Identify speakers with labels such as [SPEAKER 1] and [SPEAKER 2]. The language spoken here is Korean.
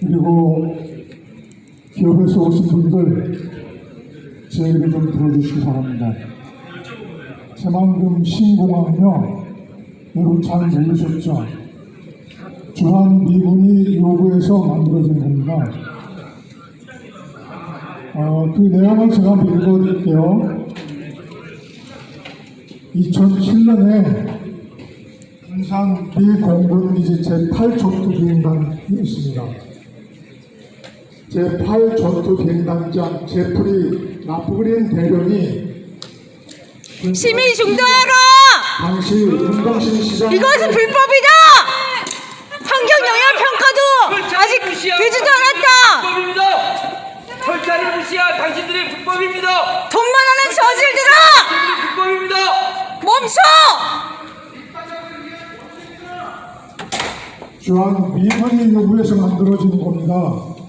[SPEAKER 1] 그리고 기업에서 오신 분들 제 얘기 좀 들어주시기 바랍니다. 새만금 신공항요 여러분 잘 모르셨죠? 주한 미군이 요구해서 만들어진 겁니다. 어, 그 내용을 제가 한번 읽어드릴게요. 2007년에 군산 미공군 이제 제8전투 비행단이 있습니다. 제8전투 비행단장 제프리 라프그린 대령이
[SPEAKER 2] 시민 중도하라!
[SPEAKER 1] 당시 윤동신 시장
[SPEAKER 2] 이것은 불법이다! 환경 영향 평가도 아직 되지도 않았다!
[SPEAKER 3] 불법입니다. 절차를 무시한 당신들의 불법입니다.
[SPEAKER 2] 돈만 하는 저질들아!
[SPEAKER 3] 당신들의 불법입니다.
[SPEAKER 2] 멈춰!
[SPEAKER 1] 주한 미군이 요구해서 만들어진 겁니다.